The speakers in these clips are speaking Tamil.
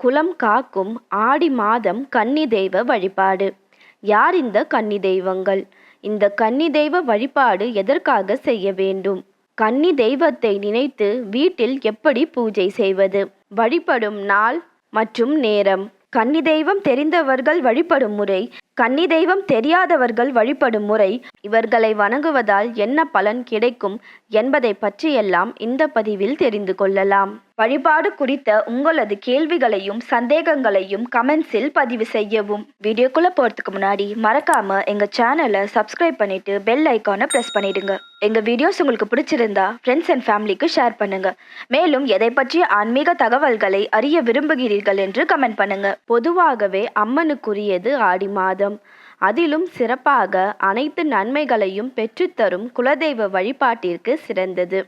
குலம் காக்கும் ஆடி மாதம் கன்னி தெய்வ வழிபாடு. யார் இந்த கன்னி தெய்வங்கள் இந்த கன்னி தெய்வ வழிபாடு எதற்காக செய்ய வேண்டும்? கன்னி தெய்வத்தை நினைத்து வீட்டில் எப்படி பூஜை செய்வது? வழிபடும் நாள் மற்றும் நேரம். கன்னி தெய்வம் தெரிந்தவர்கள் வழிபடும் முறை கன்னி தெய்வம் தெரியாதவர்கள் வழிபடும் முறை இவர்களை வணங்குவதால் என்ன பலன் கிடைக்கும் என்பதை பற்றியெல்லாம் இந்த பதிவில் தெரிந்து கொள்ளலாம். வழிபாடு குறித்த உங்களது கேள்விகளையும் சந்தேகங்களையும் கமெண்ட்ஸில் பதிவு செய்யவும். வீடியோக்குள்ள போறதுக்கு முன்னாடி மறக்காம எங்க சேனலை சப்ஸ்கிரைப் பண்ணிட்டு பெல் ஐக்கானை ப்ரெஸ் பண்ணிடுங்க. எங்க வீடியோஸ் உங்களுக்கு பிடிச்சிருந்தா ஃப்ரெண்ட்ஸ் அண்ட் ஃபேமிலிக்கு ஷேர் பண்ணுங்க. மேலும் எதை பற்றிய ஆன்மீக தகவல்களை அறிய விரும்புகிறீர்கள் என்று கமெண்ட் பண்ணுங்க. பொதுவாகவே அம்மனுக்குரியது ஆடி மாதம். அதிலும் சிறப்பாக அனைத்து நன்மைகளையும் பெற்றுத்தரும் குலதெய்வ வழிபாட்டிற்கு சிறந்தது.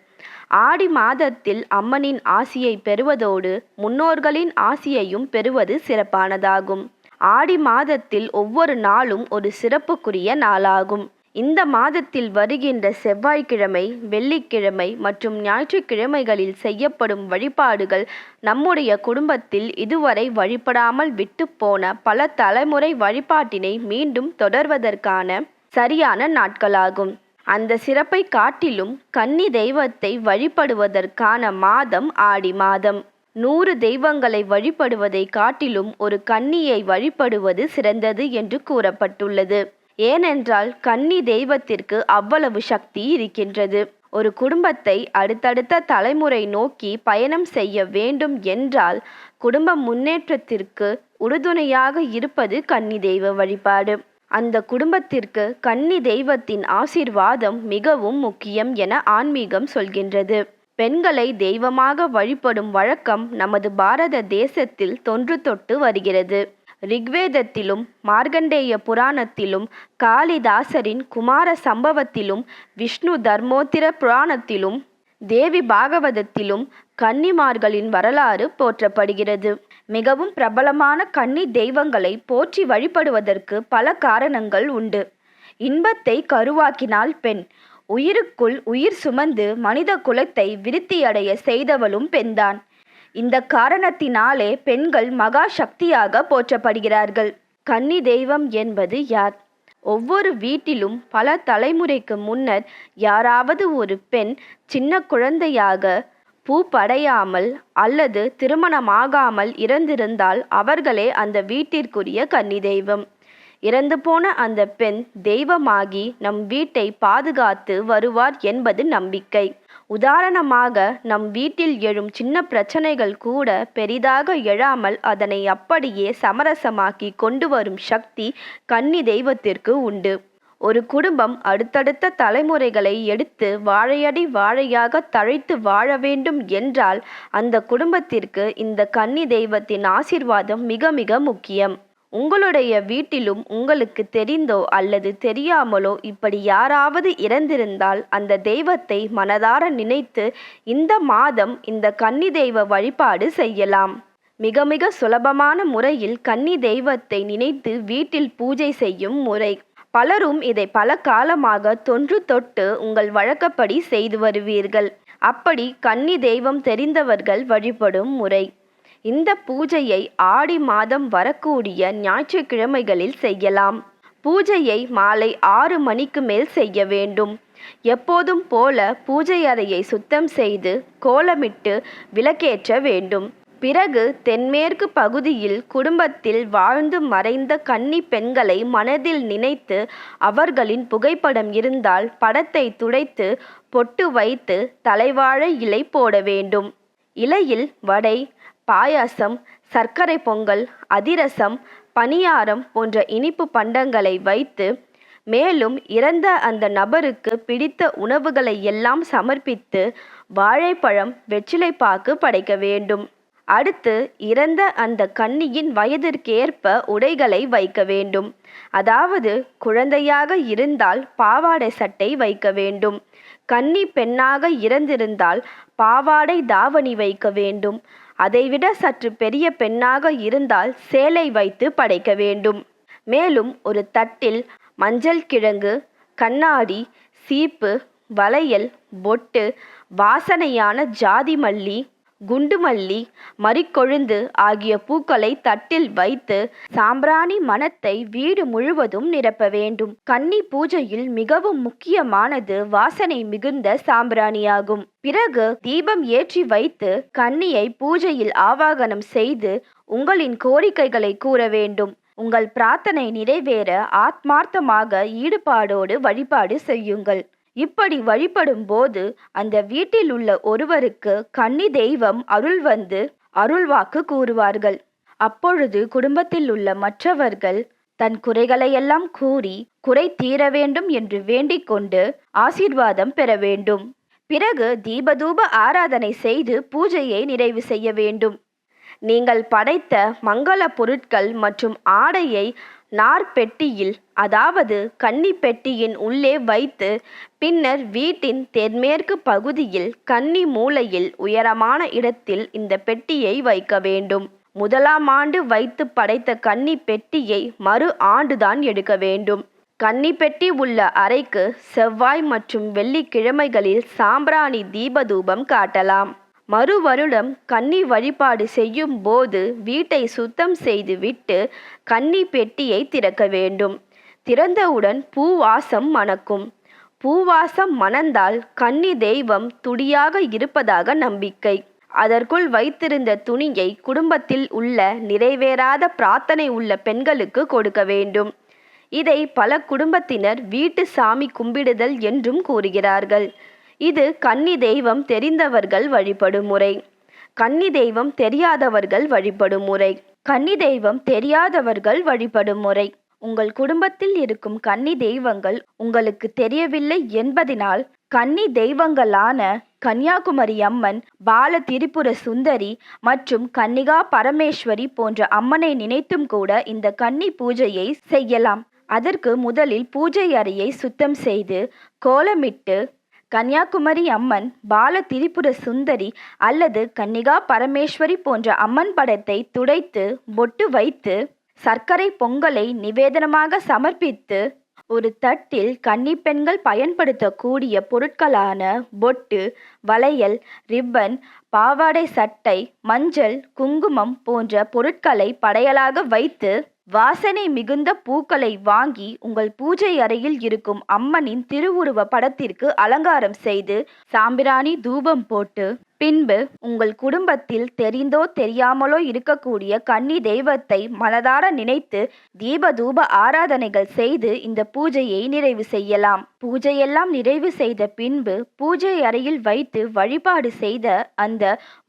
ஆடி மாதத்தில் அம்மனின் ஆசியை பெறுவதோடு முன்னோர்களின் ஆசியையும் பெறுவது சிறப்பானதாகும். ஆடி மாதத்தில் ஒவ்வொரு நாளும் ஒரு சிறப்புக்குரிய நாளாகும். இந்த மாதத்தில் வருகின்ற செவ்வாய்க்கிழமை வெள்ளிக்கிழமை மற்றும் ஞாயிற்றுக்கிழமைகளில் செய்யப்படும் வழிபாடுகள் நம்முடைய குடும்பத்தில் இதுவரை வழிபடாமல் விட்டுப்போன போன பல தலைமுறை வழிபாட்டினை மீண்டும் தொடர்வதற்கான சரியான நாட்களாகும். அந்த சிறப்பை காட்டிலும் கன்னி தெய்வத்தை வழிபடுவதற்கான மாதம் ஆடி மாதம். நூறு தெய்வங்களை வழிபடுவதை காட்டிலும் ஒரு கன்னியை வழிபடுவது சிறந்தது என்று கூறப்பட்டுள்ளது. ஏனென்றால் கன்னி தெய்வத்திற்கு அவ்வளவு சக்தி இருக்கின்றது. ஒரு குடும்பத்தை அடுத்தடுத்த தலைமுறை நோக்கி பயணம் செய்ய வேண்டும் என்றால் குடும்ப முன்னேற்றத்திற்கு உறுதுணையாக இருப்பது கன்னி தெய்வ வழிபாடு. அந்த குடும்பத்திற்கு கன்னி தெய்வத்தின் ஆசீர்வாதம் மிகவும் முக்கியம் என ஆன்மீகம் சொல்கின்றது. பெண்களை தெய்வமாக வழிபடும் வழக்கம் நமது பாரத தேசத்தில் தொன்று தொட்டு வருகிறது. ரிக்வேதத்திலும் மார்க்கண்டேய புராணத்திலும் காளிதாசரின் குமார சம்பவத்திலும் விஷ்ணு தர்மோத்திர புராணத்திலும் தேவி பாகவதத்திலும் கன்னிமார்களின் வரலாறு போற்றப்படுகிறது. மிகவும் பிரபலமான கன்னி தெய்வங்களை போற்றி வழிபடுவதற்கு பல காரணங்கள் உண்டு. இன்பத்தை கருவாக்கினால் பெண். உயிருக்குள் உயிர் சுமந்து மனித குலத்தை விருத்தியடைய செய்தவளும் பெண்தான். இந்த காரணத்தினாலே பெண்கள் மகா சக்தியாக போற்றப்படுகிறார்கள். கன்னி தெய்வம் என்பது யார்? ஒவ்வொரு வீட்டிலும் பல தலைமுறைக்கு முன்னர் யாராவது ஒரு பெண் சின்ன குழந்தையாக பூ படையாமல் அல்லது திருமணமாகாமல் இறந்திருந்தால் அவர்களே அந்த வீட்டிற்குரிய கன்னி தெய்வம். இறந்து போன அந்த பெண் தெய்வமாகி நம் வீட்டை பாதுகாத்து வருவார் என்பது நம்பிக்கை. உதாரணமாக நம் வீட்டில் எழும் சின்ன பிரச்சனைகள் கூட பெரிதாக எழாமல் அதனை அப்படியே சமரசமாக்கி கொண்டு வரும் சக்தி கன்னி தெய்வத்திற்கு உண்டு. ஒரு குடும்பம் அடுத்தடுத்த தலைமுறைகளை எடுத்து வாழையடி வாழையாக தழைத்து வாழ வேண்டும் என்றால் அந்த குடும்பத்திற்கு இந்த கன்னி தெய்வத்தின் ஆசிர்வாதம் மிக மிக முக்கியம். உங்களுடைய வீட்டிலும் உங்களுக்கு தெரிந்தோ அல்லது தெரியாமலோ இப்படி யாராவது இறந்திருந்தால் அந்த தெய்வத்தை மனதார நினைத்து இந்த மாதம் இந்த கன்னி தெய்வ வழிபாடு செய்யலாம். மிக மிக சுலபமான முறையில் கன்னி தெய்வத்தை நினைத்து வீட்டில் பூஜை செய்யும் முறை. பலரும் இதை பல காலமாக தொன்று தொட்டு உங்கள் வழக்கப்படி செய்து வருவீர்கள். அப்படி கன்னி தெய்வம் தெரிந்தவர்கள் வழிபடும் முறை. இந்த பூஜையை ஆடி மாதம் வரக்கூடிய ஞாயிற்றுக்கிழமைகளில் செய்யலாம். பூஜையை மாலை ஆறு மணிக்கு மேல் செய்ய வேண்டும். எப்போதும் போல பூஜை அறையை சுத்தம் செய்து கோலமிட்டு விளக்கேற்ற வேண்டும். பிறகு தென்மேற்கு பகுதியில் குடும்பத்தில் வாழ்ந்து மறைந்த கன்னி பெண்களை மனதில் நினைத்து அவர்களின் புகைப்படம் இருந்தால் படத்தை துடைத்து பொட்டு வைத்து தலைவாழை இலை போட வேண்டும். இலையில் வடை பாயாசம் சர்க்கரை பொங்கல் அதிரசம் பணியாரம் போன்ற இனிப்பு பண்டங்களை வைத்து மேலும் இறந்த அந்த நபருக்கு பிடித்த உணவுகளை எல்லாம் சமர்ப்பித்து வாழைப்பழம் வெற்றிலைப்பாக்கு படைக்க வேண்டும். அடுத்து இறந்த அந்த கன்னியின் வயதிற்கேற்ப உடைகளை வைக்க வேண்டும். அதாவது குழந்தையாக இருந்தால் பாவாடை சட்டை வைக்க வேண்டும். கன்னி பெண்ணாக இறந்திருந்தால் பாவாடை தாவணி வைக்க வேண்டும். அதைவிட சற்று பெரிய பெண்ணாக இருந்தால் சேலை வைத்து படைக்க வேண்டும். மேலும் ஒரு தட்டில் மஞ்சள் கிழங்கு கண்ணாடி சீப்பு வளையல் பொட்டு வாசனையான ஜாதி மல்லி குண்டுமல்லி மரிக்கொழுந்து ஆகிய பூக்களை தட்டில் வைத்து சாம்பிராணி மணத்தை வீடு முழுவதும் நிரப்ப வேண்டும். கன்னி பூஜையில் மிகவும் முக்கியமானது வாசனை மிகுந்த சாம்பிராணியாகும். பிறகு தீபம் ஏற்றி வைத்து கன்னியை பூஜையில் ஆவாகனம் செய்து உங்களின் கோரிக்கைகளை கூற வேண்டும். உங்கள் பிரார்த்தனை நிறைவேற ஆத்மார்த்தமாக ஈடுபாடோடு வழிபாடு செய்யுங்கள். இப்படி வழிபடும் போது அந்த வீட்டில் உள்ள ஒருவருக்கு கன்னி தெய்வம் அருள் வந்து அருள்வாக்கு கூறுவார்கள். அப்பொழுது குடும்பத்தில் உள்ள மற்றவர்கள் தன் குறைகளையெல்லாம் கூறி குறை தீர வேண்டும் என்று வேண்டிக் கொண்டு ஆசீர்வாதம் பெற வேண்டும். பிறகு தீபதூப ஆராதனை செய்து பூஜையை நிறைவு செய்ய வேண்டும். நீங்கள் படைத்த மங்கள பொருட்கள் மற்றும் ஆடையை நார்பெட்டியில் அதாவது கன்னி பெட்டியின் உள்ளே வைத்து பின்னர் வீட்டின் தென்மேற்கு பகுதியில் கன்னி மூலையில் உயரமான இடத்தில் இந்த பெட்டியை வைக்க வேண்டும். முதலாம் ஆண்டு வைத்து படைத்த கன்னி பெட்டியை மறு ஆண்டுதான் எடுக்க வேண்டும். கன்னி பெட்டி உள்ள அறைக்கு செவ்வாய் மற்றும் வெள்ளிக்கிழமைகளில் சாம்பிராணி தீபதூபம் காட்டலாம். மறு வருடம் கன்னி வழிபாடு செய்யும் போது வீட்டை சுத்தம் செய்துவிட்டு கன்னி பெட்டியை திறக்க வேண்டும். திறந்தவுடன் பூவாசம் மணக்கும். பூவாசம் மணந்தால் கன்னி தெய்வம் துடியாக இருப்பதாக நம்பிக்கை. அதற்குள் வைத்திருந்த துணியை குடும்பத்தில் உள்ள நிறைவேறாத பிரார்த்தனை உள்ள பெண்களுக்கு கொடுக்க வேண்டும். இதை பல குடும்பத்தினர் வீட்டு சாமி கும்பிடுதல் என்றும் கூறுகிறார்கள். இது கன்னி தெய்வம் தெரிந்தவர்கள் வழிபடும் முறை. கன்னி தெய்வம் தெரியாதவர்கள் வழிபடும் முறை. கன்னி தெய்வம் தெரியாதவர்கள் வழிபடும் முறை. உங்கள் குடும்பத்தில் இருக்கும் கன்னி தெய்வங்கள் உங்களுக்கு தெரியவில்லை என்பதினால் கன்னி தெய்வங்களான கன்னியாகுமரி அம்மன் பால திரிபுர சுந்தரி மற்றும் கன்னிகா பரமேஸ்வரி போன்ற அம்மனை நினைத்தும் கூட இந்த கன்னி பூஜையை செய்யலாம். அதற்கு முதலில் பூஜை அறையை சுத்தம் செய்து கோலமிட்டு கன்னியாகுமரி அம்மன் பால திரிபுர சுந்தரி அல்லது கன்னிகா பரமேஸ்வரி போன்ற அம்மன் படத்தை துடைத்து பொட்டு வைத்து சர்க்கரை பொங்கலை நிவேதனமாக சமர்ப்பித்து ஒரு தட்டில் கன்னி பெண்கள் பயன்படுத்தக்கூடிய பொருட்களான பொட்டு வளையல் ரிப்பன் பாவாடை சட்டை மஞ்சள் குங்குமம் போன்ற பொருட்களை படையலாக வைத்து வாசனை மிகுந்த பூக்களை வாங்கி உங்கள் பூஜை அறையில் இருக்கும் அம்மனின் திருவுருவ படத்திற்கு அலங்காரம் செய்து சாம்பிராணி தூபம் போட்டு பின்பு உங்கள் குடும்பத்தில் தெரிந்தோ தெரியாமலோ இருக்கக்கூடிய கன்னி தெய்வத்தை மனதார நினைத்து தீப தூப ஆராதனைகள் செய்து இந்த பூஜையை நிறைவு செய்யலாம். பூஜையெல்லாம் நிறைவு செய்த பின்பு பூஜை அறையில் வைத்து வழிபாடு செய்த அந்த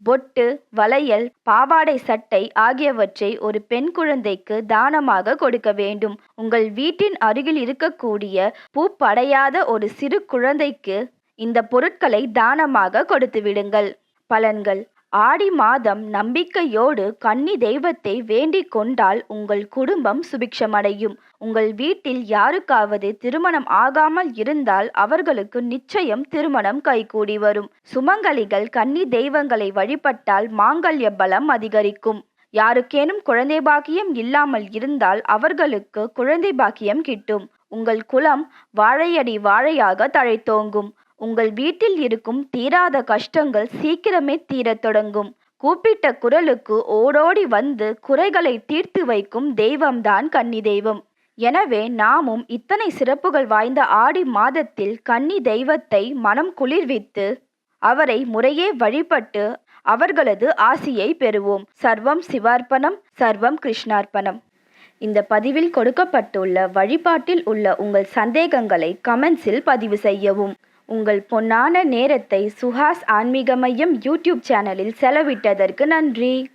பொட்டு வளையல் பாவாடை சட்டை ஆகியவற்றை ஒரு பெண் குழந்தைக்கு தானமாக கொடுக்க வேண்டும். உங்கள் வீட்டின் அருகில் இருக்கக்கூடிய பூப்படையாத ஒரு சிறு குழந்தைக்கு இந்த பொருட்களை தானமாக கொடுத்து விடுங்கள். பலன்கள். ஆடி மாதம் நம்பிக்கையோடு கன்னி தெய்வத்தை வேண்டிக் கொண்டால் உங்கள் குடும்பம் சுபிக்ஷமடையும். உங்கள் வீட்டில் யாருக்காவது திருமணம் ஆகாமல் இருந்தால் அவர்களுக்கு நிச்சயம் திருமணம் கைகூடி வரும். சுமங்கலிகள் கன்னி தெய்வங்களை வழிபட்டால் மாங்கல்ய பலம் அதிகரிக்கும். யாருக்கேனும் குழந்தை பாக்கியம் இல்லாமல் இருந்தால் அவர்களுக்கு குழந்தை பாக்கியம் கிட்டும். உங்கள் குலம் வாழையடி வாழையாக தழைத்தோங்கும். உங்கள் வீட்டில் இருக்கும் தீராத கஷ்டங்கள் சீக்கிரமே தீரத் தொடங்கும். கூப்பிட்ட குரலுக்கு ஓடோடி வந்து குறைகளை தீர்த்து வைக்கும் தெய்வம்தான் கன்னி தெய்வம். எனவே நாமும் இத்தனை சிறப்புகள் வாய்ந்த ஆடி மாதத்தில் கன்னி தெய்வத்தை மனம் குளிர்வித்து அவரை முறையே வழிபட்டு அவர்களது ஆசியை பெறுவோம். சர்வம் சிவார்ப்பணம் சர்வம் கிருஷ்ணார்ப்பணம். இந்த பதிவில் கொடுக்கப்பட்டுள்ள வழிபாட்டில் உள்ள உங்கள் சந்தேகங்களை கமெண்ட்ஸில் பதிவு செய்யவும். உங்கள் பொன்னான நேரத்தை சுஹாஸ் ஆன்மீக மையம் யூடியூப் சேனலில் செலவிட்டதற்கு நன்றி.